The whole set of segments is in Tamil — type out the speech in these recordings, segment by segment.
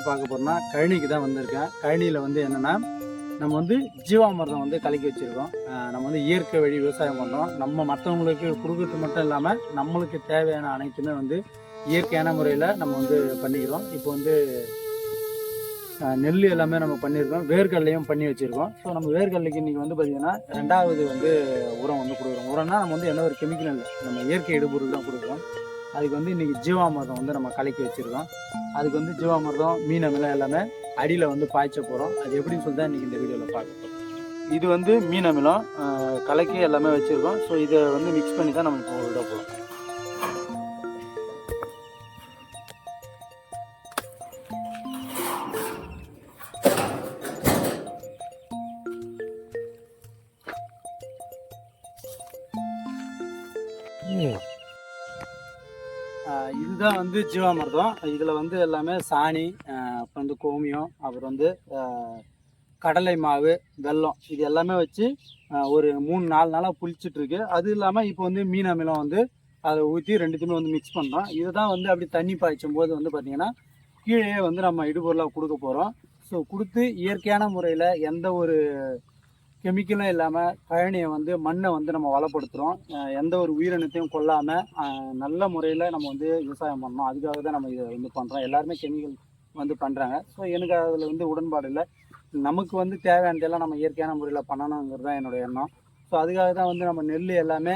என்ன பார்க்க போகிறோம்னா கழனிக்கு தான் வந்திருக்கேன். கழனியில் வந்து என்னென்னா நம்ம வந்து ஜீவாமிர்தம் வந்து கலக்கி வச்சுருக்கோம். நம்ம வந்து இயற்கை வழி விவசாயம் பண்ணுறோம் நம்ம மற்றவங்களுக்கு கொடுக்கறது மட்டும் இல்லாமல் நம்மளுக்கு தேவையான அனைத்துமே வந்து இயற்கையான முறையில் நம்ம வந்து பண்ணிக்கிறோம். இப்போ வந்து நெல் எல்லாமே நம்ம பண்ணியிருக்கோம். வேர்க்கடலையும் பண்ணி வச்சுருக்கோம். ஸோ நம்ம வேர்க்கடலைக்கு இன்றைக்கி வந்து பார்த்திங்கன்னா ரெண்டாவது வந்து உரம் வந்து கொடுக்குறோம். உரம்னா நம்ம வந்து எந்த ஒரு கெமிக்கலும் இல்லை. நம்ம இயற்கை இடுபொருள் தான் கொடுக்குறோம். அதுக்கு வந்து இன்றைக்கி ஜீவாமிர்தம் வந்து நம்ம கலக்கி வச்சுருக்கோம். அதுக்கு வந்து ஜீவாமிர்தம் மீன் அமிலம் எல்லாமே அடியில் வந்து பாய்ச்ச போகிறோம் அது எப்படின்னு சொல்லி தான் இன்றைக்கி இந்த வீடியோவில் பார்க்க இது வந்து மீன் அமிலம் கலக்கி எல்லாமே வச்சுருக்கோம். ஸோ இதை வந்து மிக்ஸ் பண்ணி தான் நம்ம இப்போ விட போகிறோம் Yeah. இதுதான் வந்து ஜீவாமிர்தம். இதில் வந்து எல்லாமே சாணி அப்புறம் வந்து கோமியம் அப்புறம் வந்து கடலை மாவு வெல்லம் இது எல்லாமே வச்சு ஒரு மூணு நாலு நாளாக புளிச்சிட்ருக்கு. அது இல்லாமல் இப்போ வந்து மீன் அமிலம் வந்து அதை ஊற்றி ரெண்டுத்தையுமே வந்து மிக்ஸ் பண்ணுறோம் இதை தான் வந்து அப்படி தண்ணி பாய்ச்சும் போது வந்து பார்த்திங்கன்னா கீழே வந்து நம்ம இடுபொருளாக கொடுக்க போகிறோம் ஸோ கொடுத்து இயற்கையான முறையில் எந்த ஒரு கெமிக்கலும் இல்லாமல் கழனியை வந்து மண்ணை வந்து நம்ம வளப்படுத்துகிறோம் எந்த ஒரு உயிரினத்தையும் கொல்லாமல் நல்ல முறையில் நம்ம வந்து விவசாயம் பண்ணோம் அதுக்காக தான் நம்ம இதை வந்து பண்ணுறோம் எல்லாருமே கெமிக்கல் வந்து பண்ணுறாங்க ஸோ எனக்கு அதில் வந்து உடன்பாடு இல்லை. நமக்கு வந்து தேவையானதெல்லாம் நம்ம இயற்கையான முறையில் பண்ணணுங்கிறது தான் என்னோட எண்ணம். ஸோ அதுக்காக தான் வந்து நம்ம நெல் எல்லாமே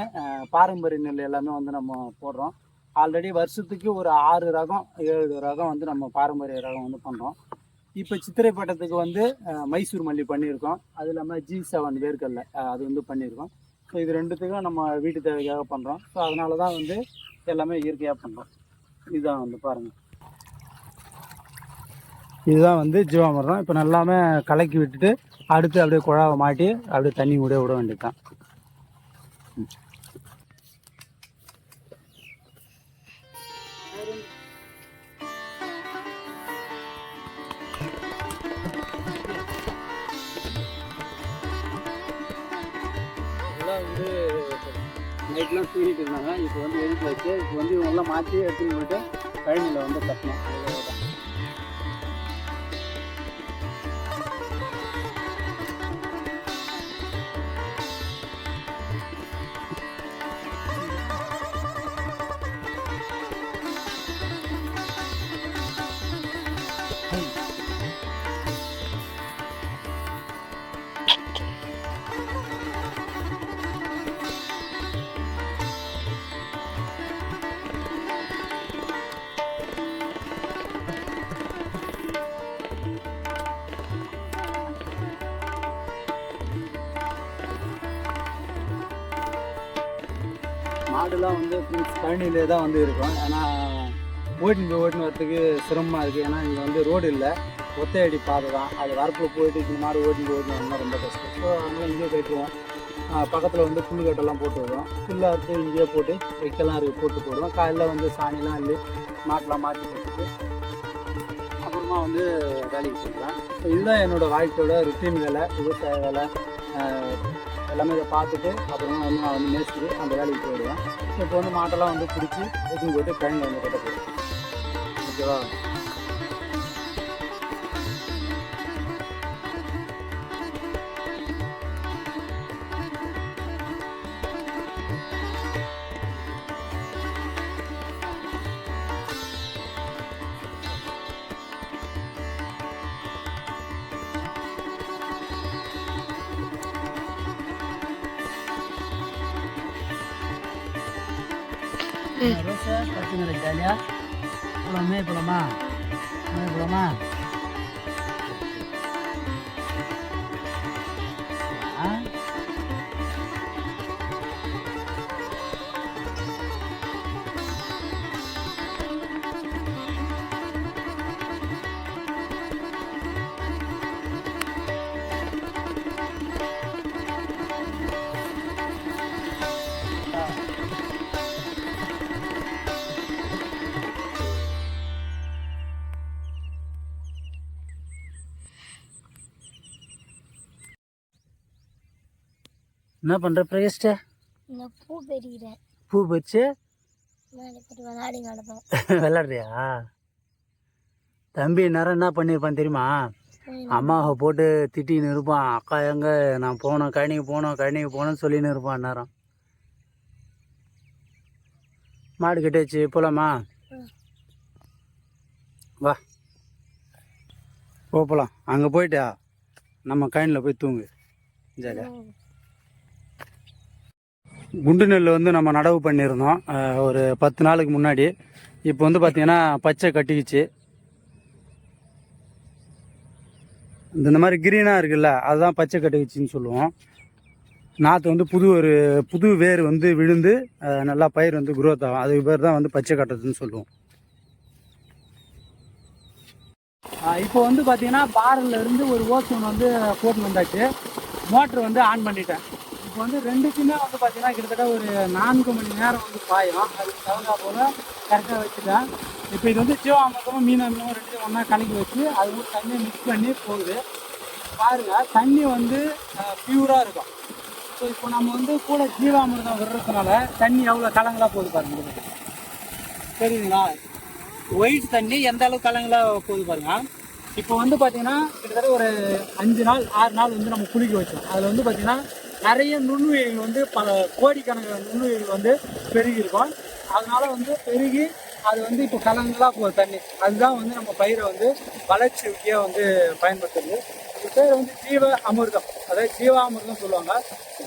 பாரம்பரிய நெல் எல்லாமே வந்து நம்ம போடுறோம். ஆல்ரெடி வருஷத்துக்கு ஒரு ஆறு ரகம் ஏழு ரகம் வந்து நம்ம பாரம்பரிய ரகம் வந்து பண்ணுறோம் இப்போ சித்திரை பட்டத்துக்கு வந்து மைசூர் மல்லி பண்ணியிருக்கோம். அது இல்லாமல் ஜி செவன் வேர்க்கல்ல அது வந்து பண்ணியிருக்கோம். ஸோ இது ரெண்டுத்துக்கும் நம்ம வீட்டு தேவைக்காக பண்ணுறோம் ஸோ அதனால தான் வந்து எல்லாமே இயற்கையாக பண்ணுறோம் இதுதான் வந்து பாருங்கள் இதுதான் வந்து ஜீவாமிர்தம். இப்போ நல்லாமே கலக்கி விட்டுட்டு அடுத்து அப்படியே குழாவை மாட்டி அப்படியே தண்ணி கூட விட வேண்டியதுதான். இதெல்லாம் வந்து நைட்லாம் தூங்கிட்டு இருந்தாங்க. இப்போ வந்து எழுதி வச்சு இப்போ வந்து இவங்கெல்லாம் மாற்றி எடுத்துன்னு போயிட்டு கழனியில் வந்து கட்டணும். மாடுலாம் வந்து ஃப்ரெண்ட்ஸ் தான் வந்து இருக்கும். ஏன்னா ஓட்டின்னு போய் ஓட்டின்னு வரத்துக்கு சிரமமாக இருக்குது ஏன்னா இங்கே வந்து ரோடு இல்லை. ஒத்தையடி பாதை தான். அது வரப்பில் போயிட்டு இந்த மாதிரி ஓட்டின்னு போய் ஓட்டின்னு வரணும் ரொம்ப கஷ்டம். ஸோ அதனால் இங்கேயே போயிட்டுருவோம் பக்கத்தில் வந்து புல் கட்டெல்லாம் போட்டு விடுவோம் புல்லை அறுத்து இங்கேயே போட்டு வைக்கலாம் இருக்குது போட்டு போடுவோம். காலையில் வந்து சாணிலாம் அள்ளி மாட்டெலாம் மாற்றி போட்டுட்டு அப்புறமா வந்து வேலைக்கு போயிடலாம். ஸோ இதுதான் என்னோடய வாழ்க்கையோட ருட்டீன் வேலை விவசாய வேலை. எல்லாமே இதை பார்த்துட்டு அப்புறமா வந்து நான் வந்து மேய்ச்சிட்டு அந்த வேலைக்கு போயிடுவேன். இப்போ வந்து மாட்டெல்லாம் வந்து பிடிச்சி எடுத்துன்னு போயிட்டு கழனியில் வந்து கட்ட போயிடுவேன். ஓகேவா? ரோசை பச்சை ஜாலியாக போலாமே போலாமா மே என்ன பண்ணுற பிரகஸ்ட? இந்த பூ பெறுகிறேன் பூ நடப்பேன் விளாட்றியா? தம்பி நேரம் என்ன பண்ணியிருப்பான் தெரியுமா? அம்மாவை போட்டு திட்டின்னு இருப்பான். அக்கா எங்க? நான் போனோம் கழனிக்கு போனோம் கழனிக்கு போனோம்னு சொல்லின்னு இருப்பான் நேரம் மாடு கட்டியாச்சு போலாமா? ம். வா. போ போலாம். அங்கே போயிட்டா நம்ம கழனியில் போய் தூங்கு. ஜாலியா. குண்டு நெல் வந்து நம்ம நடவு பண்ணியிருந்தோம். ஒரு பத்து நாளுக்கு முன்னாடி. இப்போ வந்து பார்த்தீங்கன்னா பச்சை கட்டிக்கிச்சு. இந்த இந்த மாதிரி கிரீனாக இருக்குல்ல அதுதான் பச்சை கட்டிக்கிச்சின்னு சொல்லுவோம். நாற்று வந்து புது ஒரு புது வேர் வந்து விழுந்து நல்லா பயிர் வந்து குரோத் ஆகும். அதுக்கு பேர் தான் வந்து பச்சை கட்டுறதுன்னு சொல்லுவோம். இப்போ வந்து பார்த்தீங்கன்னா பாரில் இருந்து ஒரு ஓசன் வந்து போட்டு வந்தாச்சு. மோட்ரு வந்து ஆன் பண்ணிட்டேன். இப்போ வந்து ரெண்டுக்குமே வந்து பார்த்தீங்கன்னா கிட்டத்தட்ட ஒரு நான்கு மணி நேரம் வந்து பாயும். அதுக்கு தகுந்தா போல கரெக்டாக வச்சுட்டேன் இப்போ இது வந்து ஜீவாமிரதமும் மீனமிரதமும் ரெண்டு ஒன்றா கலக்கி வச்சு அது வந்து தண்ணியை மிக்ஸ் பண்ணி போகுது. பாருங்கள் தண்ணி வந்து பியூராக இருக்கும். ஸோ இப்போ நம்ம வந்து கூட ஜீவாமிர்தம் விடுறதுனால தண்ணி எவ்வளோ கலங்களாக போகுது பாருங்க. சரிங்களா ஒயிட் தண்ணி எந்த அளவுக்கு கலங்களாக போகுது பாருங்க. இப்போ வந்து பார்த்தீங்கன்னா கிட்டத்தட்ட ஒரு அஞ்சு நாள் ஆறு நாள் வந்து நம்ம குளிக்க வச்சோம் அதில் வந்து பார்த்தீங்கன்னா நிறைய நுண்ணுயிர்கள் வந்து பல கோடிக்கணக்கான நுண்ணுயிர்கள் வந்து பெருகி இருக்கும் அதனால வந்து பெருகி அது வந்து இப்போ கலங்களா போகுது தண்ணி. அதுதான் வந்து நம்ம பயிரை வந்து வளர்ச்சிக்கு வந்து பயன்படுத்துது. இது பேர் வந்து ஜீவ அமிர்தம். அதாவது ஜீவாமிர்தம் சொல்லுவாங்க.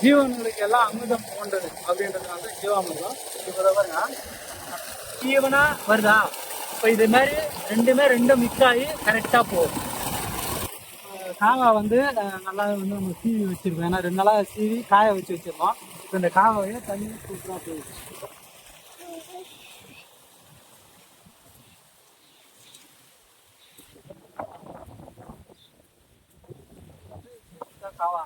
ஜீவன்களுக்கு எல்லாம் அமிர்தம் போன்றது அப்படின்றதுனால தான் ஜீவாமிர்தம். இப்போ பாருங்க. ஜீவனா வருதா? இப்போ இது மாதிரி ரெண்டுமே ரெண்டும் மிக்ஸ் ஆகி கரெக்டாக போகும் காவை வந்து நல்லா வந்து நம்ம சீவி வச்சுருக்கோம். ஏன்னா ரெண்டு நாளாக சீவி காய வச்சு வச்சிருக்கோம். இப்போ இந்த காவாவையே தண்ணி சூப்பராக போயிடுச்சு காவா.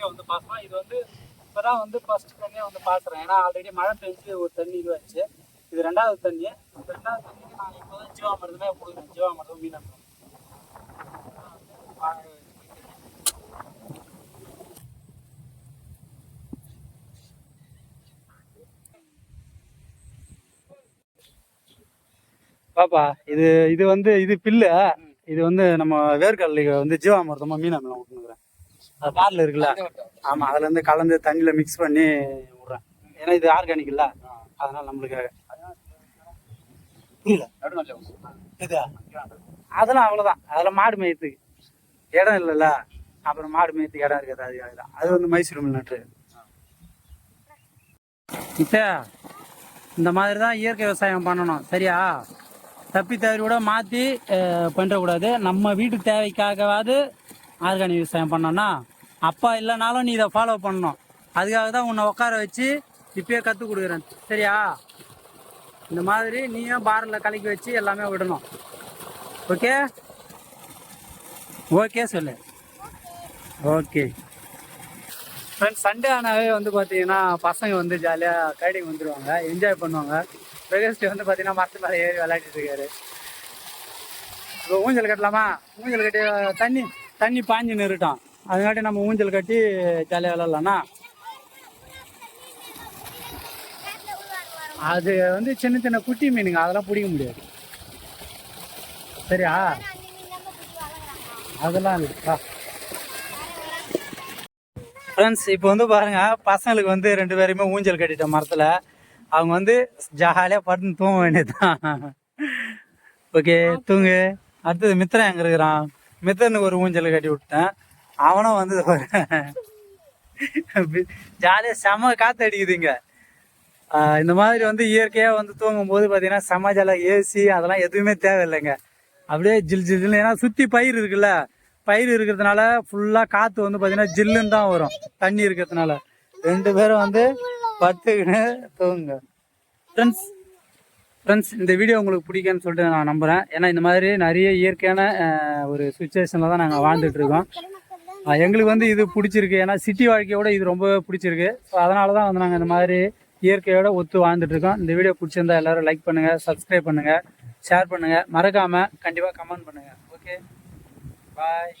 தண்ணியை வந்து பாசலாம் இது வந்து இப்போ தான் வந்து ஃபர்ஸ்ட் தண்ணியை வந்து பாசுறேன். ஏன்னா ஆல்ரெடி மழை பெஞ்சு ஒரு தண்ணி இதுவாச்சு இது ரெண்டாவது தண்ணி. ரெண்டாவது தண்ணிக்கு நான் இப்போ தான் ஜீவாமிரதமே கொடுக்குறேன். ஜீவாமிரதம் மீன். பாப்பா இது இது வந்து இது பில்லு. இது வந்து நம்ம வேர்க்கடலைக்கு வந்து ஜீவாமிர்தமா மீன் அமிலம் பாலில் இருக்குல்ல? ஆமா அதுல இருந்து கலந்து தண்ணியில மிக்ஸ் பண்ணி விடுறேன். ஏன்னா இது ஆர்கானிக் இல்ல. அதனால நம்மளுக்கு புரியல. இது அதெல்லாம் அவ்வளவுதான். அதுல மாடு மேய்த்துக்கு இடம் இல்லைல்ல. அப்புறம் மாடு மேய்த்துக்கு இடம் இருக்காது அது அதுதான். அது வந்து மைசூர் மில் நட்டு. இப்போ இந்த மாதிரி தான் இயற்கை விவசாயம் பண்ணணும். சரியா? தப்பி தவறியோட மாற்றி பண்ணிடக்கூடாது நம்ம வீட்டு தேவைக்காகவாது ஆர்கானிக் விவசாயம் பண்ணோம்னா அப்பா இல்லைனாலும் நீ இதை ஃபாலோ பண்ணணும். அதுக்காக தான் உன்னை உட்கார வச்சு இப்பயே கற்றுக் கொடுக்குறேன். சரியா? இந்த மாதிரி நீயும் பாரில் கலக்கி வச்சு எல்லாமே விடணும். ஓகே ஓகே சொல்லு. ஓகே ஃப்ரெண்ட்ஸ் சண்டே ஆனாவே வந்து பார்த்தீங்கன்னா பசங்க வந்து ஜாலியாக கைடிங் வந்துடுவாங்க என்ஜாய் பண்ணுவாங்க. பிரகஸ்டி வந்து பார்த்தீங்கன்னா மரத்து மேலே ஏறி விளையாடிட்டு இருக்காரு. இப்போ ஊஞ்சல் கட்டலாமா? ஊஞ்சல் கட்டி தண்ணி தண்ணி பாஞ்சு நிறுட்டான். அதனாட்டி நம்ம ஊஞ்சல் கட்டி ஜாலியாக விளாட்லாம்னா அது வந்து சின்ன சின்ன குட்டி மீனுங்க அதெல்லாம் பிடிக்க முடியாது. சரியா? அதெல்லாம் இருக்கா ஃப்ரெண்ட்ஸ் இப்போ வந்து பாருங்கள் பசங்களுக்கு வந்து ரெண்டு பேருமே ஊஞ்சல் கட்டிட்டோம் மரத்தில் அவங்க வந்து ஜாலியாக படுத்து தூங்க வேண்டியதுதான். ஓகே தூங்கு. அடுத்தது மித்திரன் எங்கே இருக்கிறான்? மித்திரனுக்கு ஒரு ஊஞ்சல் கட்டி விட்டேன். அவனும் வந்து ஜாலியாக செம காற்று அடிக்குதுங்க. இந்த மாதிரி வந்து இயற்கையாக வந்து தூங்கும் போது பார்த்தீங்கன்னா செம ஏசி அதெல்லாம் எதுவுமே தேவையில்லைங்க. அப்படியே ஜில் ஜில் ஜில்னு ஏன்னா சுற்றி பயிர் இருக்குல்ல. பயிர் இருக்கிறதுனால ஃபுல்லாக காற்று வந்து பார்த்தீங்கன்னா ஜில்லுன்னு தான் வரும். தண்ணி இருக்கிறதுனால. ரெண்டு பேரும் வந்து படுத்துக்கின்னு தூங்குங்க. ஃப்ரெண்ட்ஸ் ஃப்ரெண்ட்ஸ் இந்த வீடியோ உங்களுக்கு பிடிக்கும்னு சொல்லிட்டு நான் நம்புகிறேன் ஏன்னா இந்த மாதிரி நிறைய இயற்கையான ஒரு சுச்சுவேஷனில் தான் நாங்கள் வாழ்ந்துட்டு இருக்கோம். எங்களுக்கு வந்து இது பிடிச்சிருக்கு. ஏன்னா சிட்டி வாழ்க்கையோட இது ரொம்ப பிடிச்சிருக்கு. ஸோ அதனால தான் வந்து நாங்கள் இந்த மாதிரி இயற்கையோட ஒத்து வாழ்ந்துட்டுருக்கோம் இந்த வீடியோ பிடிச்சிருந்தா எல்லாரும் லைக் பண்ணுங்கள் சப்ஸ்கிரைப் பண்ணுங்கள் ஷேர் பண்ணுங்கள் மறக்காமல் கண்டிப்பாக கமெண்ட் பண்ணுங்கள் ஓகே பாய்